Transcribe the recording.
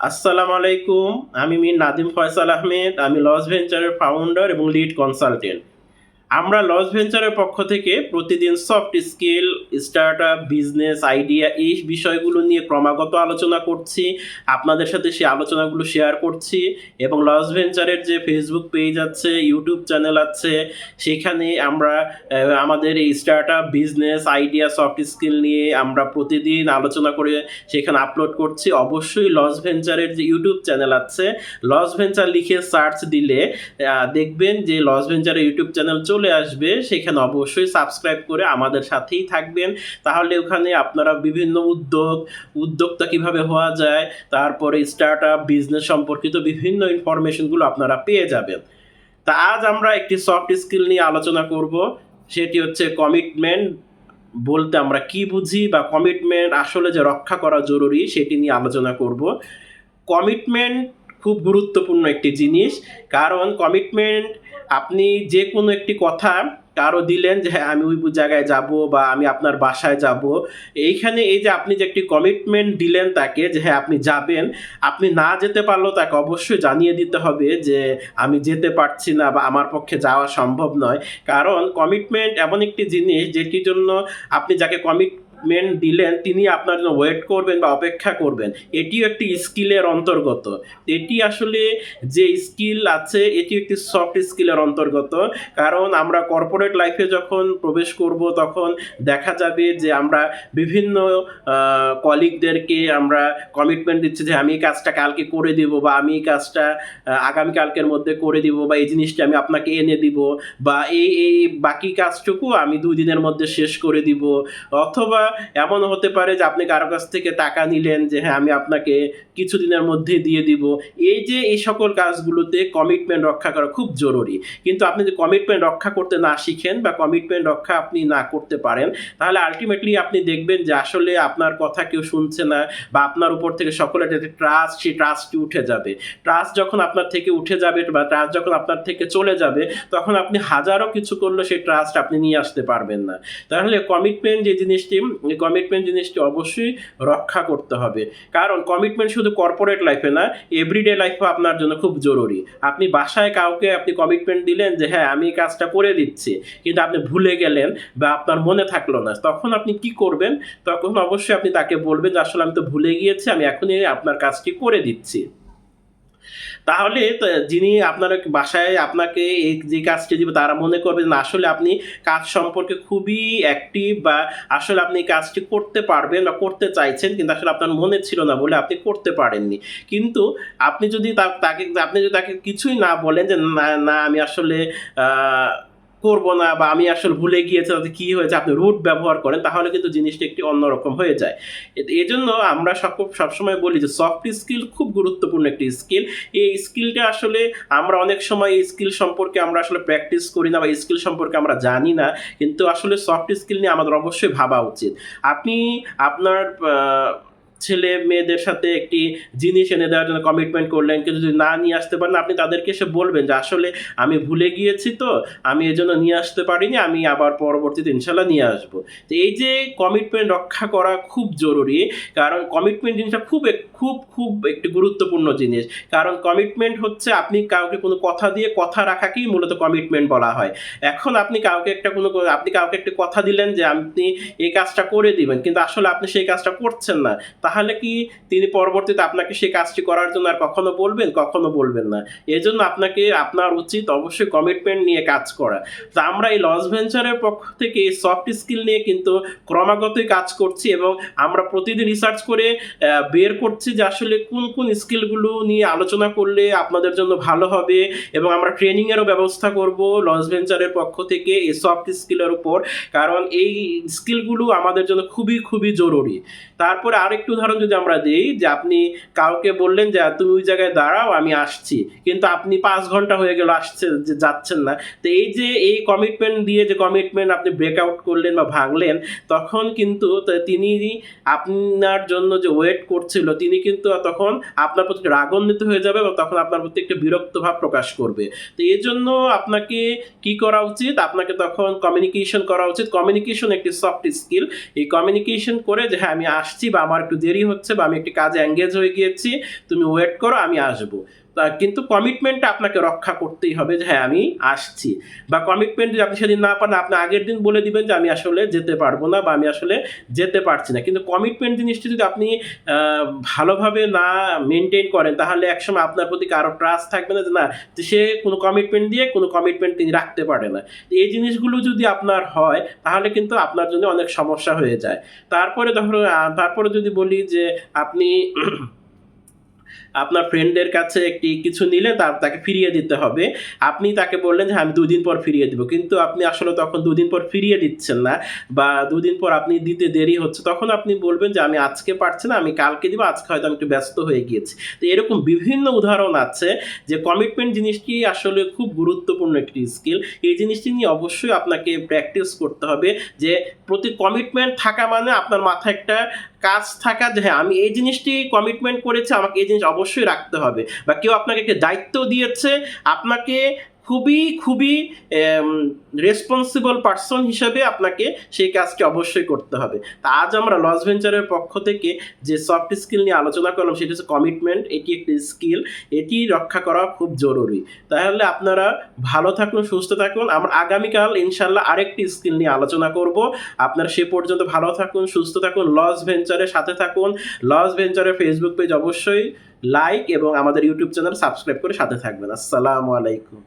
আসসালামু আলাইকুম আমি মির নাদিম ফয়সাল আহমেদ আমি লস ভেঞ্চারের ফাউন্ডার এবং লিড কনসালটেন্ট আমরা লস ভেঞ্চারের পক্ষ থেকে প্রতিদিন soft skill start up business, idea এই বিষয়গুলো নিয়ে ক্রমাগত আলোচনা করছি। আপনাদের সাথে সেই আলোচনাগুলো শেয়ার করছি এবং লস ভেঞ্চারের যে ফেসবুক পেজ আছে ইউটিউব চ্যানেল আছে, সেখানে আমরা আমাদের এই start up business, idea, soft skill নিয়ে আমরা প্রতিদিন আলোচনা করে সেখানে আপলোড করছি। অবশ্যই লস ভেঞ্চারের যে ইউটিউব চ্যানেল আছে, লস ভেঞ্চার লিখে সার্চ দিলে দেখবেন যে লস ভেঞ্চারের ইউটিউব চ্যানেল চলে আসবে, সেখানে অবশ্যই সাবস্ক্রাইব করে আমাদের সাথেই থাকবেন। তাহলে ওখানে আপনারা বিভিন্ন উদ্যোগ, উদ্যোক্তা কীভাবে হওয়া যায়, তারপরে স্টার্ট আপ বিজনেস সম্পর্কিত বিভিন্ন ইনফরমেশনগুলো আপনারা পেয়ে যাবেন। তা আজ আমরা একটি সফট স্কিল নিয়ে আলোচনা করব, সেটি হচ্ছে কমিটমেন্ট বলতে আমরা কি বুঝি বা কমিটমেন্ট আসলে যে রক্ষা করা জরুরি, সেটি নিয়ে আলোচনা করব। কমিটমেন্ট খুব গুরুত্বপূর্ণ একটি জিনিস, কারণ কমিটমেন্ট আপনি যে কোনো একটি কথা কারও দিলেন যে হ্যাঁ আমি ওই জায়গায় যাব বা আমি আপনার বাসায় যাব। এইখানে এই যে আপনি যে একটি কমিটমেন্ট দিলেন তাকে যে হ্যাঁ আপনি যাবেন। আপনি না যেতে পারলেও তাকে অবশ্যই জানিয়ে দিতে হবে যে, আমি যেতে পারছি না বা আমার পক্ষে যাওয়া সম্ভব নয়। কারণ কমিটমেন্ট এমন একটি জিনিস যেটির জন্য আপনি যাকে কমিটমেন্ট দিলেন, তিনি আপনার জন্য ওয়েট করবেন বা অপেক্ষা করবেন। এটিও একটি স্কিলের অন্তর্গত। এটি আসলে যে স্কিল আছে এটি একটি সফট স্কিলের অন্তর্গত। কারণ আমরা কর্পোরেট লাইফে যখন প্রবেশ করব, তখন দেখা যাবে যে আমরা বিভিন্ন কলিগদেরকে আমরা কমিটমেন্ট দিচ্ছি যে আমি এই কাজটা কালকে করে দিব বা আমি এই কাজটা আগামীকালকের মধ্যে করে দিব বা এই জিনিসটা আমি আপনাকে এনে দিব বা এই এই বাকি কাজটুকু আমি দুই দিনের মধ্যে শেষ করে দিব। অথবা এমন হতে পারে যে আপনি কারও কাছ থেকে টাকা নিলেন যে হ্যাঁ আমি আপনাকে কিছুদিনের মধ্যে দিয়ে দিব। এই যে এই সকল কাজগুলোতে কমিটমেন্ট রক্ষা করা খুব জরুরি। কিন্তু আপনি যদি কমিটমেন্ট রক্ষা করতে না শিখেন বা কমিটমেন্ট রক্ষা আপনি না করতে পারেন, তাহলে আলটিমেটলি আপনি দেখবেন যে আসলে আপনার কথা কেউ শুনছে না বা আপনার উপর থেকে সকলের যে ট্রাস্ট সেই ট্রাস্টটি উঠে যাবে। ট্রাস্ট যখন আপনার থেকে উঠে যাবে বা ট্রাস্ট যখন আপনার থেকে চলে যাবে, তখন আপনি হাজারো কিছু করলে সেই ট্রাস্ট আপনি নিয়ে আসতে পারবেন না। তাহলে কমিটমেন্ট যে জিনিসটি কমিটমেন্ট জিনিসটি অবশ্যই রক্ষা করতে হবে। কারণ কমিটমেন্ট শুধু কর্পোরেট লাইফে না এভরিডে লাইফে আপনার জন্য খুব জরুরি। আপনি বাসায় কাউকে আপনি কমিটমেন্ট দিলেন যে হ্যাঁ আমি কাজটা করে দিচ্ছি। কিন্তু আপনি ভুলে গেলেন বা আপনার মনে থাকল না, তখন আপনি কি করবেন? তখন অবশ্যই আপনি তাকে বলবেন যে, আসলে আমি তো ভুলে গিয়েছি, আমি এখনই আপনার কাজটি করে দিচ্ছি। তাহলে যিনি আপনার বাসায় আপনাকে এই যে কাজটি দিবে, তারা মনে করবে না, আসলে আপনি কাজ সম্পর্কে খুবই অ্যাক্টিভ বা আসলে আপনি কাজটি করতে পারবেন বা করতে চাইছেন, কিন্তু আসলে আপনার মনে ছিল না বলে আপনি করতে পারেননি। কিন্তু আপনি যদি তাকে, আপনি যদি তাকে কিছুই না বলেন যে না না, আমি আসলে করব না বা আমি আসলে ভুলে গিয়েছি তাতে কি হয়েছে, আপনি রুট ব্যবহার করেন, তাহলে কিন্তু জিনিসটা একটি অন্যরকম হয়ে যায়। এই জন্য আমরা সব, সবসময় বলি যে সফট স্কিল খুব গুরুত্বপূর্ণ একটি স্কিল এই স্কিলটা আসলে আমরা অনেক সময় এই স্কিল সম্পর্কে আমরা আসলে প্র্যাকটিস করি না বা স্কিল সম্পর্কে আমরা জানি না, কিন্তু আসলে সফট স্কিল নিয়ে আমাদের অবশ্যই ভাবা উচিত। আপনি আপনার ছেলে মেয়েদের সাথে একটি জিনিস এনে দেওয়ার জন্য কমিটমেন্ট করলেন কিন্তু যদি না নিয়ে আসতে পারেন, আপনি তাদেরকে এসে বলবেন যে, আসলে আমি ভুলে গিয়েছি তো, আমি এই জন্য নিয়ে আসতে পারিনি, আমি আবার পরবর্তীতে ইনশাল্লাহ নিয়ে আসব। তো এই যে কমিটমেন্ট রক্ষা করা খুব জরুরি, কারণ কমিটমেন্ট জিনিসটা খুব খুব খুব একটি গুরুত্বপূর্ণ জিনিস। কারণ কমিটমেন্ট হচ্ছে আপনি কাউকে কোনো কথা দিয়ে কথা রাখাকেই মূলত কমিটমেন্ট বলা হয়। এখন আপনি কাউকে একটা কোনো আপনি কাউকে একটা কথা দিলেন যে, আপনি এই কাজটা করে দিবেন। কিন্তু আসলে আপনি সেই কাজটা করছেন না। তাহলে কি তিনি পরবর্তীতে আপনাকে সেই কাজটি করার জন্য আর কখনো বলবেন? কখনো বলবেন না। এই জন্য আপনাকে, আপনার উচিত অবশ্যই কমিটমেন্ট নিয়ে কাজ করা। তো আমরা এই লস ভেঞ্চারের পক্ষ থেকে এই সফট স্কিল নিয়ে কিন্তু ক্রমাগতই কাজ করছি এবং আমরা প্রতিদিন রিসার্চ করে বের করছি যে আসলে কোন কোন স্কিলগুলো নিয়ে আলোচনা করলে আপনাদের জন্য ভালো হবে এবং আমরা ট্রেনিংয়েরও ব্যবস্থা করব লস ভেঞ্চারের পক্ষ থেকে এই সফট স্কিলের উপর। কারণ এই স্কিলগুলো আমাদের জন্য খুবই খুবই জরুরি। তারপরে আরেকটু উদাহরণ যদি আমরা দিই যে আপনি কাউকে বললেন যে, তুমি ওই জায়গায় দাঁড়াও, আমি আসছি। কিন্তু আপনি পাঁচ ঘণ্টা হয়ে গেল আসছে, যে যাচ্ছেন না। তো এই যে, এই কমিটমেন্ট দিয়ে যে কমিটমেন্ট আপনি ব্রেকআউট করলেন বা ভাঙলেন, তখন কিন্তু তিনি আপনার জন্য যে ওয়েট করছিল, তিনি কিন্তু তখন আপনার প্রতি রাগান্বিত হয়ে যাবে এবং তখন আপনার প্রতি একটা বিরক্ত ভাব প্রকাশ করবে। তো এই জন্য আপনাকে কি করা উচিত? আপনাকে তখন কমিউনিকেশন করা উচিত। কমিউনিকেশন একটি সফট স্কিল এই কমিউনিকেশন করে যে হ্যাঁ আমি আসছি বা আমার একটু দেরি দেরি হচ্ছে বা আমি একটি কাজে এঙ্গেজ হয়ে গিয়েছি তুমি ওয়েট করো আমি আসব। কিন্তু কমিটমেন্টটা আপনাকে রক্ষা করতেই হবে যে হ্যাঁ আমি আসছি। বা কমিটমেন্ট যদি আপনি সেদিন না পান, আপনি আগের দিন বলে দিবেন যে আমি আসলে যেতে পারব না বা আমি আসলে যেতে পারছি না। কিন্তু কমিটমেন্ট জিনিসটি যদি আপনি ভালোভাবে না মেনটেন করেন, তাহলে একসময় আপনার প্রতি কারও ট্রাস্ট থাকবে না যে না সে কোনো কমিটমেন্ট দিয়ে কোনো কমিটমেন্ট তিনি রাখতে পারে না। এই জিনিসগুলো যদি আপনার হয়, তাহলে কিন্তু আপনার জন্য অনেক সমস্যা হয়ে যায়। তারপরে ধরো তারপরে যদি বলি যে আপনি আপনার ফ্রেন্ডের কাছে একটি কিছু নিলে তার, তাকে ফিরিয়ে দিতে হবে। আপনি তাকে বললেন যে, আমি দুদিন পর ফিরিয়ে দিব। কিন্তু আপনি আসলে তখন দুদিন পর ফিরিয়ে দিচ্ছেন না বা দুদিন পর আপনি দিতে দেরি হচ্ছে, তখন আপনি বলবেন যে, আমি আজকে পারছি না, আমি কালকে দিব, আজকে হয়তো আমি একটু ব্যস্ত হয়ে গিয়েছি। তো এরকম বিভিন্ন উদাহরণ আছে যে কমিটমেন্ট জিনিসটি আসলে খুব গুরুত্বপূর্ণ একটি স্কিল এই জিনিসটি নিয়ে অবশ্যই আপনাকে প্র্যাকটিস করতে হবে যে, প্রতি কমিটমেন্ট থাকা মানে আপনার মাথায় একটা কাজ থাকা যে হ্যাঁ আমি এই জিনিসটি কমিটমেন্ট করেছি, আমাকে এই জিনিস অবশ্যই রাখতে হবে। বা কেউ আপনাকে একটা দায়িত্ব দিয়েছে আপনাকে খুবই খুবই রেসপন্সিবল পার্সন হিসাবে আপনাকে সেই কাজটি অবশ্যই করতে হবে। তা আজ আমরা লস ভেঞ্চারের পক্ষ থেকে যে সফট স্কিল নিয়ে আলোচনা করলাম, সেটি হচ্ছে কমিটমেন্ট এটি একটি স্কিল এটি রক্ষা করা খুব জরুরি। তাহলে আপনারা ভালো থাকুন, সুস্থ থাকুন। আমরা আগামীকাল ইনশাল্লাহ আরেকটি স্কিল নিয়ে আলোচনা করব। আপনারা সে পর্যন্ত ভালো থাকুন, সুস্থ থাকুন লস ভেঞ্চারের সাথে থাকুন। লস ভেঞ্চারের ফেসবুক পেজ অবশ্যই লাইক এবং আমাদের ইউটিউব চ্যানেল সাবস্ক্রাইব করে সাথে থাকবেন। আসসালামু আলাইকুম।